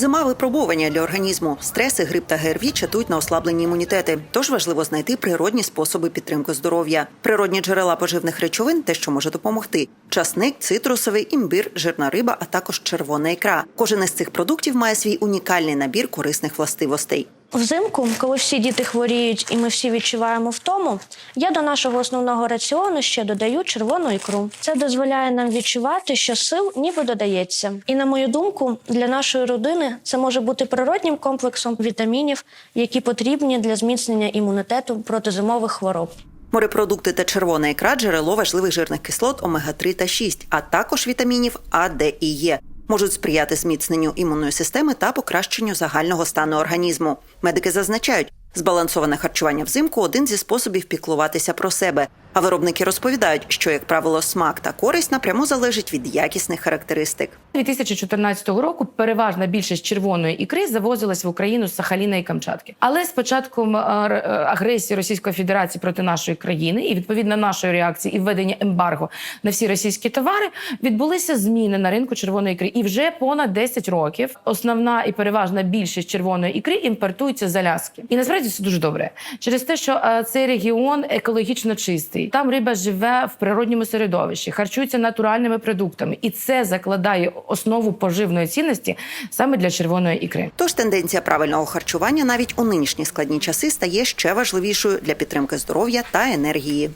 Зима випробування для організму. Стреси, грип та ГРВІ чатують на ослаблені імунітети. Тож важливо знайти природні способи підтримки здоров'я. Природні джерела поживних речовин те, що може допомогти: часник, цитрусовий, імбір, жирна риба, а також червона ікра. Кожен із цих продуктів має свій унікальний набір корисних властивостей. Взимку, коли всі діти хворіють і ми всі відчуваємо втому, я до нашого основного раціону ще додаю червону ікру. Це дозволяє нам відчувати, що сил ніби додається. І на мою думку, для нашої родини це може бути природнім комплексом вітамінів, які потрібні для зміцнення імунітету проти зимових хвороб. Морепродукти та червона ікра джерело важливих жирних кислот омега 3 та 6, а також вітамінів А, Д і Е. Можуть сприяти зміцненню імунної системи та покращенню загального стану організму. Медики зазначають, збалансоване харчування взимку один зі способів піклуватися про себе. А виробники розповідають, що, як правило, смак та користь напряму залежить від якісних характеристик. 2014 року переважна більшість червоної ікри завозилась в Україну з Сахаліна і Камчатки. Але з початком е, е, агресії Російської Федерації проти нашої країни і відповідно нашої реакції і введення ембарго на всі російські товари відбулися зміни на ринку червоної ікри. І вже понад 10 років основна і переважна більшість червоної ікри імпортується з Аляски. І насправді це дуже добре через те, що е, цей регіон екологічно чистий. Там риба живе в природньому середовищі, харчується натуральними продуктами, і це закладає основу поживної цінності саме для червоної ікри. Тож тенденція правильного харчування навіть у нинішні складні часи стає ще важливішою для підтримки здоров'я та енергії.